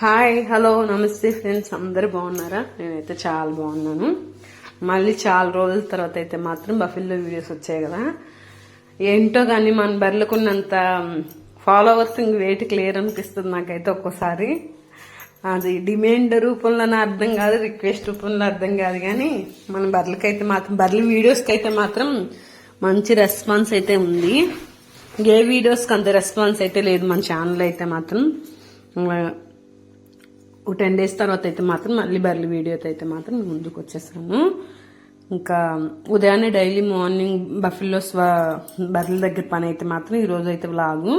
Hi hello నమస్తే friends అందరు బాగున్నారా? నేనైతే చాలా బాగున్నాను. మళ్ళీ చాలా రోజుల తర్వాత అయితే మాత్రం బఫిల్లో వీడియోస్ వచ్చాయి కదా. ఏంటో కానీ మన బర్రెలకున్నంత ఫాలోవర్స్ ఇంక వెయిట్ క్లియర్ అనిపిస్తుంది నాకైతే ఒక్కోసారి. అది డిమాండ్ రూపంలోనే అర్థం కాదు రిక్వెస్ట్ రూపంలో అర్థం కాదు కానీ మన బర్రెలకైతే మాత్రం బర్రెల వీడియోస్కి అయితే మాత్రం మంచి రెస్పాన్స్ అయితే ఉంది. ఏ వీడియోస్కి అంత రెస్పాన్స్ అయితే లేదు మన ఛానల్ అయితే మాత్రం. ఒక టెన్ డేస్ తర్వాత అయితే మాత్రం మళ్ళీ బర్రెల వీడియోతో అయితే మాత్రం ముందుకు వచ్చేసాను ఇంకా ఉదయాన్నే డైలీ మార్నింగ్ బఫిల్లో స్వ బర్రెల దగ్గర పని అయితే మాత్రం ఈరోజు అయితే లాగు.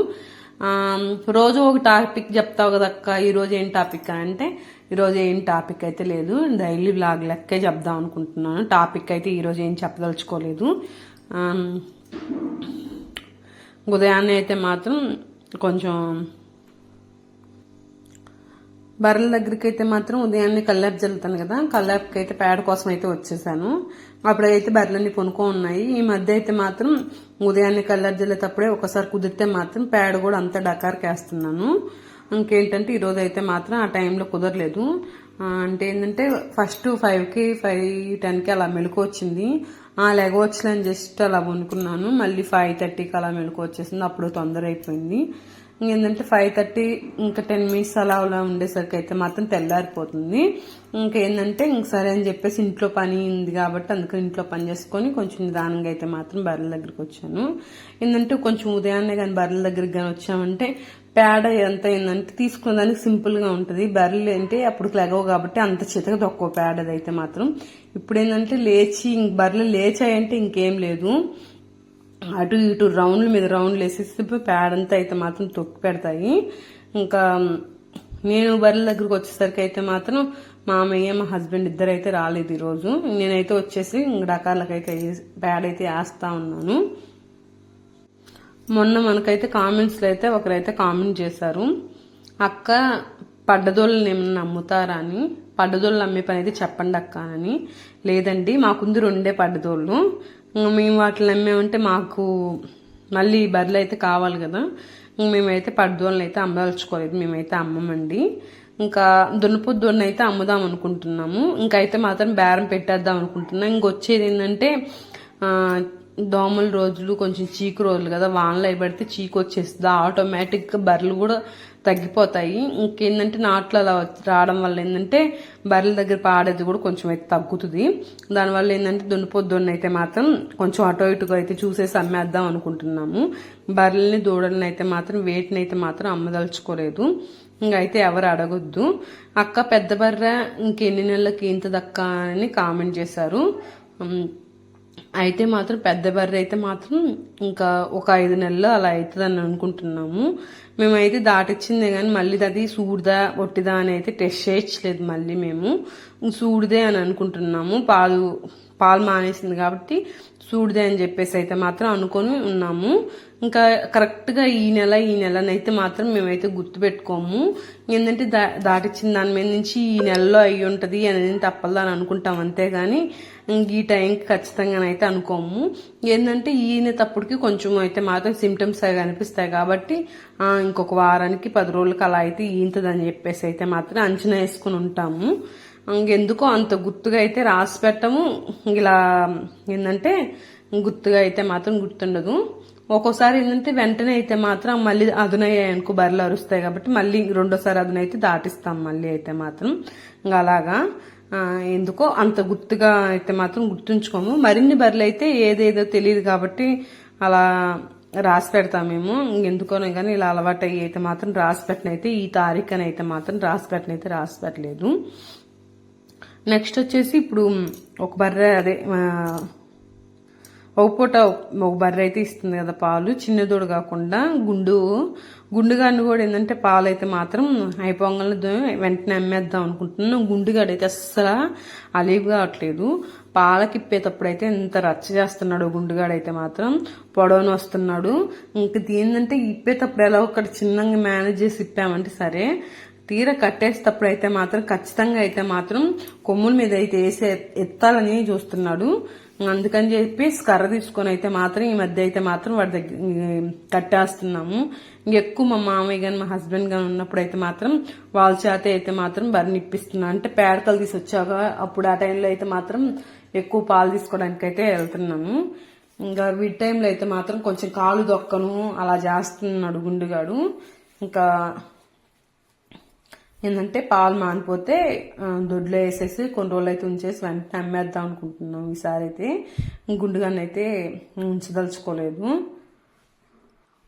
రోజు ఒక టాపిక్ చెప్తావు కదా అక్క. ఏం టాపిక్ అని అంటే ఈరోజు ఏం టాపిక్ అయితే లేదు. డైలీ వ్లాగ్ లెక్కే చెప్దాం అనుకుంటున్నాను. టాపిక్ అయితే ఈరోజు ఏం చెప్పదలుచుకోలేదు. ఉదయాన్నే అయితే మాత్రం కొంచెం బర్రెల దగ్గరికి అయితే మాత్రం ఉదయాన్నే కల్లాపు జల్లుతాను కదా. కల్లాపుకి అయితే పేడ కోసం అయితే వచ్చేసాను. అప్పుడైతే బర్రెలన్నీ కొనుక్కో ఉన్నాయి. ఈ మధ్య అయితే మాత్రం ఉదయాన్నే కల్లాపు జల్లేటప్పుడే ఒకసారి కుదిరితే మాత్రం పేడ కూడా అంతా డకారకేస్తున్నాను ఇంకేంటంటే ఈరోజు అయితే మాత్రం ఆ టైంలో కుదరలేదు. అంటే ఏంటంటే ఫస్ట్ ఫైవ్కి ఫైవ్ టెన్కి అలా మెలకు వచ్చింది. ఆ లెగవచ్చులని జస్ట్ అలా వండుకున్నాను మళ్ళీ ఫైవ్ థర్టీకి అలా మెలకు వచ్చేసింది. అప్పుడు తొందర అయిపోయింది ఏంటంటే ఫైవ్ థర్టీ ఇంకా టెన్ మినిట్స్ అలా అలా ఉండేసరికి అయితే మాత్రం తెల్లారిపోతుంది. ఇంకేంటంటే ఇంక సరే అని చెప్పేసి ఇంట్లో పని ఉంది కాబట్టి అందుకని ఇంట్లో పని చేసుకొని కొంచెం నిదానంగా అయితే మాత్రం బర్రెల దగ్గరికి వచ్చాను. ఏంటంటే కొంచెం ఉదయాన్నే కానీ బర్రెల దగ్గరికి కానీ వచ్చామంటే పేడ ఎంత ఏంటంటే తీసుకున్న దానికి ఉంటుంది. బర్రెలు అంటే అప్పుడు లెగవు కాబట్టి అంత చితక తక్కువ పేడది అయితే మాత్రం. ఇప్పుడు ఏంటంటే లేచి ఇంక బర్రెలు లేచాయంటే ఇంకేం లేదు. అటు ఇటు రౌండ్ల మీద రౌండ్లు వేసేసి పేడంతా అయితే మాత్రం తొక్కి పెడతాయి. ఇంకా నేను బర్రెల దగ్గరకు వచ్చేసరికి అయితే మాత్రం మామయ్య మా హస్బెండ్ ఇద్దరు అయితే రాలేదు ఈరోజు. నేనైతే వచ్చేసి రకాలకైతే ప్యాడ్ అయితే వేస్తా ఉన్నాను. మొన్న మనకైతే కామెంట్స్లో అయితే ఒకరైతే కామెంట్ చేశారు. అక్క పడ్డదోళ్ళని ఏమైనా నమ్ముతారా అని? పడ్డదోళ్ళు అమ్మే పని అయితే చెప్పండి అక్క అని. లేదండి మాకుంది రెండే పడ్డదోళ్ళు మేము వాటిని అమ్మేమంటే మాకు మళ్ళీ బర్రెలు అయితే కావాలి కదా. మేమైతే పడ్డదోళ్ళని అయితే అమ్మదలుచుకోలేదు మేమైతే అమ్మమండి. ఇంకా దున్నపొద్దున్న అయితే అమ్ముదాం అనుకుంటున్నాము. ఇంకైతే అయితే మాత్రం బేరం పెట్టేద్దాం అనుకుంటున్నాం. ఇంకొచ్చేది ఏంటంటే దోమల రోజులు కొంచెం చీకు రోజులు కదా వానలు అయిపడితే చీకు వచ్చేస్తుంది. ఆటోమేటిక్గా బర్రెలు కూడా తగ్గిపోతాయి. ఇంకేంటంటే నాట్లు అలా రావడం వల్ల ఏంటంటే బర్రెల దగ్గర పాడేది కూడా కొంచెం అయితే తగ్గుతుంది. దానివల్ల ఏంటంటే దున్నపొద్దున్న అయితే మాత్రం కొంచెం అటో ఇటుగా అయితే చూసేసి అమ్మేద్దాం అనుకుంటున్నాము. బర్రెల్ని దూడల్ని అయితే మాత్రం వేటిని అయితే మాత్రం అమ్మదలుచుకోలేదు. ఇంకైతే ఎవరు అడగొద్దు. అక్క పెద్ద బర్రె ఇంకెన్ని నెలలకి ఇంత దక్క అని కామెంట్ చేశారు. అయితే మాత్రం పెద్ద బర్రె అయితే మాత్రం ఇంకా ఒక ఐదు నెలలు అలా అవుతుందని అనుకుంటున్నాము. మేమైతే దాటిచ్చిందే కానీ మళ్ళీ అది సూడిదా ఒట్టిదా అని అయితే టెస్ట్ చేయట్లేదు మళ్ళీ మేము. సూడిదే అని అనుకుంటున్నాము. పాలు పాలు మానేసింది కాబట్టి సూడిదే అని చెప్పేసి అయితే మాత్రం అనుకొని ఉన్నాము. ఇంకా కరెక్ట్గా ఈ నెల ఈ నెలనైతే మాత్రం మేమైతే గుర్తుపెట్టుకోము ఏంటంటే దా దాటిచ్చిన దాని మీద నుంచి ఈ నెలలో అయి ఉంటుంది అనేది తప్పదని అని అనుకుంటాం అంతేగాని ఇంక ఈ టైంకి ఖచ్చితంగానైతే అనుకోము. ఏంటంటే ఈయన తప్పుడుకి కొంచెం అయితే మాత్రం సిమ్టమ్స్ అవి కనిపిస్తాయి కాబట్టి ఇంకొక వారానికి పది రోజులకి అలా అయితే ఈంతదని చెప్పేసి అయితే మాత్రం అంచనా వేసుకుని ఉంటాము. ఇంకెందుకో అంత గుర్తుగా అయితే రాసి పెట్టము. ఇలా ఏంటంటే గుర్తుగా అయితే మాత్రం గుర్తుండదు. ఒక్కోసారి ఏంటంటే వెంటనే అయితే మాత్రం మళ్ళీ అదునయ్యాయి అనుకో బర్రెలు అరుస్తాయి కాబట్టి మళ్ళీ రెండోసారి అదునైతే దాటిస్తాం మళ్ళీ అయితే మాత్రం. ఇంకా అలాగా. ఎందుకో అంత గుర్తుగా అయితే మాత్రం గుర్తుంచుకోము. మరిన్ని బర్రెలు అయితే ఏదేదో తెలియదు కాబట్టి అలా రాసి పెడతామేమో ఎందుకోనే కానీ ఇలా అలవాటు అయ్యి అయితే మాత్రం రాసి పెట్టినైతే ఈ తారీఖు అయితే మాత్రం రాసి పెట్టినైతే రాసి పెట్టలేదు. నెక్స్ట్ వచ్చేసి ఇప్పుడు ఒక బర్రె అదే ఒక పూట ఒక బర్రె అయితే ఇస్తుంది కదా పాలు. చిన్నదోడు కాకుండా గుండు. గుండుగాడిని కూడా ఏంటంటే పాలు అయితే మాత్రం అయిపోగానే వెంటనే అమ్మేద్దాం అనుకుంటున్నాను. గుండుగాడు అయితే అస్సలు అలీవ్ కావట్లేదు. పాలకిప్పేటప్పుడు అయితే ఎంత రచ్చ చేస్తున్నాడు గుండుగాడు అయితే మాత్రం. పొడవని వస్తున్నాడు. ఇంక ఏంటంటే ఇప్పేటప్పుడు ఎలా ఒకటి చిన్నగా మేనేజ్ చేసి ఇప్పామంటే సరే తీర కట్టేసేటప్పుడు అయితే మాత్రం ఖచ్చితంగా అయితే మాత్రం కొమ్ముల మీద అయితే వేసి ఎత్తాలని చూస్తున్నాడు. అందుకని చెప్పి కర్ర తీసుకొని అయితే మాత్రం ఈ మధ్య అయితే మాత్రం వాడి దగ్గర కట్టేస్తున్నాము. ఎక్కువ మా మామయ్య కానీ మా హస్బెండ్ కానీ ఉన్నప్పుడు అయితే మాత్రం వాళ్ళ చేత అయితే మాత్రం బరిని ఇప్పిస్తున్నాను అంటే పేడకలు తీసి వచ్చాక అప్పుడు ఆ టైంలో అయితే మాత్రం ఎక్కువ పాలు తీసుకోవడానికి అయితే వెళ్తున్నాము. ఇంకా వీటి టైంలో అయితే మాత్రం కొంచెం కాలు దొక్కను అలా చేస్తున్నాడు గుండుగాడు. ఇంకా ఏంటంటే పాలు మానిపోతే దొడ్లో వేసేసి కొన్ని రోజులు అయితే ఉంచేసి వెంటనే అమ్మేద్దాం అనుకుంటున్నాం ఈసారి అయితే. గుండుగాన్ని అయితే ఉంచదలుచుకోలేదు.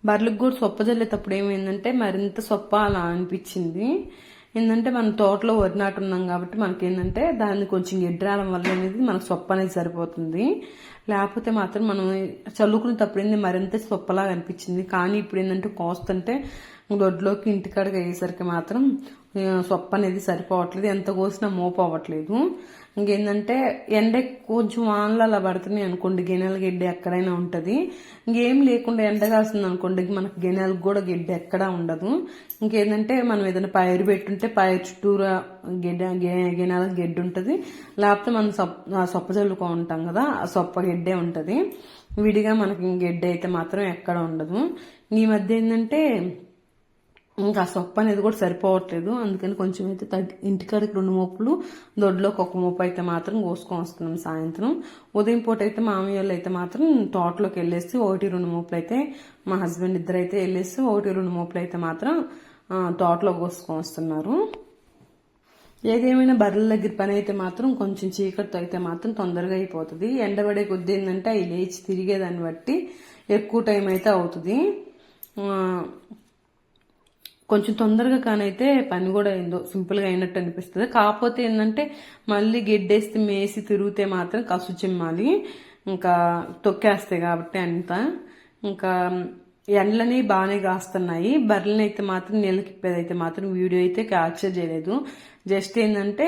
బర్రెలకు కూడా సొప్ప జల్లేటప్పుడు ఏమైందంటే మరింత సొప్ప అలా అనిపించింది. ఏంటంటే మనం తోటలో వరి నాటున్నాం కాబట్టి మనకి ఏంటంటే దాన్ని కొంచెం ఎడ్రాలం వల్ల అనేది మనకు సొప్ప అనేది సరిపోతుంది. లేకపోతే మాత్రం మనం చల్లుకునేటప్పుడు ఏంది మరింత సొప్పలాగా అనిపించింది. కానీ ఇప్పుడు ఏంటంటే కోస్తుంటే దొడ్లోకి ఇంటికాడికి అయ్యేసరికి మాత్రం సొప్ప అనేది సరిపోవట్లేదు. ఎంత కోసినా మోపు అవ్వట్లేదు. ఇంకేంటంటే ఎండ కొంచెం వానలు అలా పడుతున్నాయి అనుకోండి గెనెలు గడ్డి ఎక్కడైనా ఉంటుంది. ఇంకేం లేకుండా ఎండ కాస్తుంది అనుకోండి మనకు గెనెలకు కూడా గిడ్డ ఎక్కడా ఉండదు. ఇంకేంటంటే మనం ఏదైనా పైరు పెట్టుంటే పైరు చుట్టూరా గిడ్డ గిన్నెలకు గడ్డి ఉంటుంది. లేకపోతే మనం సొప్ప ఆ సొప్ప చల్లుకో ఉంటాం కదా ఆ సొప్ప గిడ్డే ఉంటుంది. విడిగా మనకి గడ్డి అయితే మాత్రం ఎక్కడ ఉండదు. ఈ మధ్య ఏంటంటే ఇంకా సొప్ప అనేది కూడా సరిపోవట్లేదు. అందుకని కొంచెం అయితే తగ్గి ఇంటికాడికి రెండు మోపులు దొడ్లోకి ఒక మోపు అయితే మాత్రం కోసుకొని వస్తున్నాం సాయంత్రం. ఉదయం పూట అయితే మామయ్య వాళ్ళు అయితే మాత్రం తోటలోకి వెళ్ళేసి ఒకటి రెండు మోపులు అయితే మా హస్బెండ్ ఇద్దరు అయితే వెళ్ళేసి ఒకటి రెండు మోపులు అయితే మాత్రం తోటలో కోసుకొని వస్తున్నారు. ఏదేమైనా బర్రెల దగ్గర పని అయితే మాత్రం కొంచెం చీకటితో అయితే మాత్రం తొందరగా అయిపోతుంది. ఎండబడే కొద్ది ఏంటంటే అవి లేచి తిరిగేదాన్ని బట్టి ఎక్కువ టైం అయితే అవుతుంది. కొంచెం తొందరగా కానైతే పని కూడా అయిందో సింపుల్గా అయినట్టు అనిపిస్తుంది. కాకపోతే ఏంటంటే మళ్ళీ గెడ్డేస్తే మేసి తిరిగితే మాత్రం కసు చిమ్మాలి. ఇంకా తొక్కేస్తాయి కాబట్టి అంత. ఇంకా ఎండలని బాగానే కాస్తున్నాయి. బర్రెలను అయితే మాత్రం నీళ్ళకి అయితే మాత్రం వీడియో అయితే క్యాప్చర్ చేయలేదు. జస్ట్ ఏంటంటే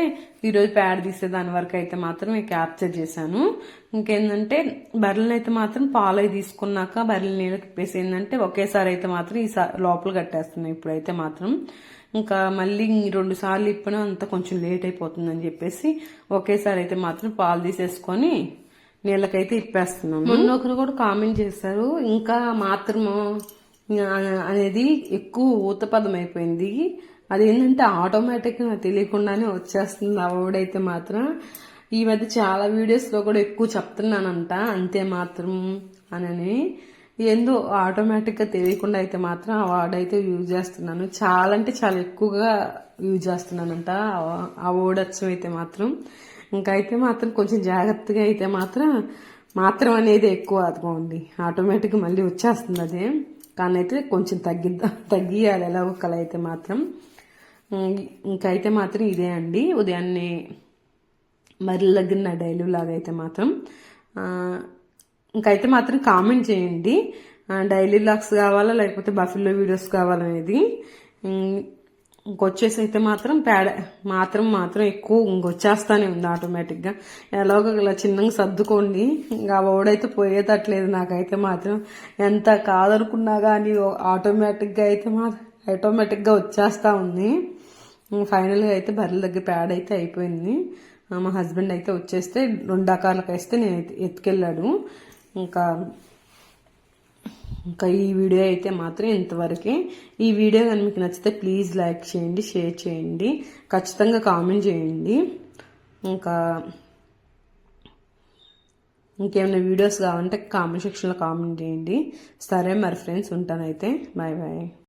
ఈరోజు ప్యాడ్ తీసే దాని వరకు అయితే మాత్రం క్యాప్చర్ చేశాను. ఇంకేంటంటే బర్రెలను అయితే మాత్రం పాలై తీసుకున్నాక బర్రెలు నీళ్ళకి ఇప్పేసి ఏంటంటే ఒకేసారి అయితే మాత్రం ఈ లోపల కట్టేస్తున్నాయి ఇప్పుడైతే మాత్రం. ఇంకా మళ్ళీ రెండు సార్లు ఇప్పినా అంత కొంచెం లేట్ అయిపోతుందని చెప్పేసి ఒకేసారి అయితే మాత్రం పాలు తీసేసుకొని నీళ్ళకైతే ఇప్పేస్తున్నాము. మొన్న ఒకరు కూడా కామెంట్ చేశారు ఇంకా మాత్రము అనేది ఎక్కువ ఊతపదం అయిపోయింది. అదేంటంటే ఆటోమేటిక్ నాకు తెలియకుండానే వచ్చేస్తుంది ఆవిడైతే మాత్రం. ఈ మధ్య చాలా వీడియోస్లో కూడా ఎక్కువ చెప్తున్నానంట అంతే మాత్రం అనని. ఏందో ఆటోమేటిక్గా తెలియకుండా అయితే మాత్రం ఆ వర్డ్ అయితే యూజ్ చేస్తున్నాను. చాలా అంటే చాలా ఎక్కువగా యూజ్ చేస్తున్నానంట ఆ- ఆ వర్డ్ అచ్చం అయితే మాత్రం. ఇంకా అయితే మాత్రం కొంచెం జాగ్రత్తగా అయితే మాత్రం మాత్రం అనేది ఎక్కువ అదిగోండి. ఆటోమేటిక్గా మళ్ళీ వచ్చేస్తుంది అదే. కానీ అయితే కొంచెం తగ్గిద్దాం తగ్గియాలి ఎలా ఒకలా అయితే మాత్రం. ఉమ్, ఇంకైతే మాత్రం ఇదే అండి. ఉదయాన్నే మర్రి దగ్గర నా డైలీ లాగా అయితే మాత్రం ఇంకైతే మాత్రం కామెంట్ చేయండి. డైలీ లాగ్స్ కావాలా లేకపోతే బఫిల్లో వీడియోస్ కావాలనేది. ఇంకొచ్చేసి అయితే మాత్రం పేడ మాత్రం మాత్రం ఎక్కువ ఇంకొచ్చేస్తానే ఉంది ఆటోమేటిక్గా ఎలాగో ఇలా చిన్నగా సర్దుకోండి. ఇంకా ఓడైతే పోయేటట్లేదు నాకైతే మాత్రం. ఎంత కాదనుకున్నా కానీ ఆటోమేటిక్గా అయితే మాత్రం ఆటోమేటిక్గా వచ్చేస్తా ఉంది. ఫైనల్గా అయితే బర్రెల దగ్గర ప్యాడ్ అయితే అయిపోయింది. మా హస్బెండ్ అయితే వచ్చేస్తే రెండు రకాలకు వేస్తే నేను ఎత్తుకెళ్ళాడు. ఇంకా ఇంకా ఈ వీడియో అయితే మాత్రం ఇంతవరకే. ఈ వీడియో కానీ మీకు నచ్చితే ప్లీజ్ లైక్ చేయండి షేర్ చేయండి ఖచ్చితంగా కామెంట్ చేయండి. ఇంకా ఇంకేమైనా వీడియోస్ కావాలంటే కామెంట్ సెక్షన్లో కామెంట్ చేయండి. సరే మరి ఫ్రెండ్స్ ఉంటానైతే బాయ్ బాయ్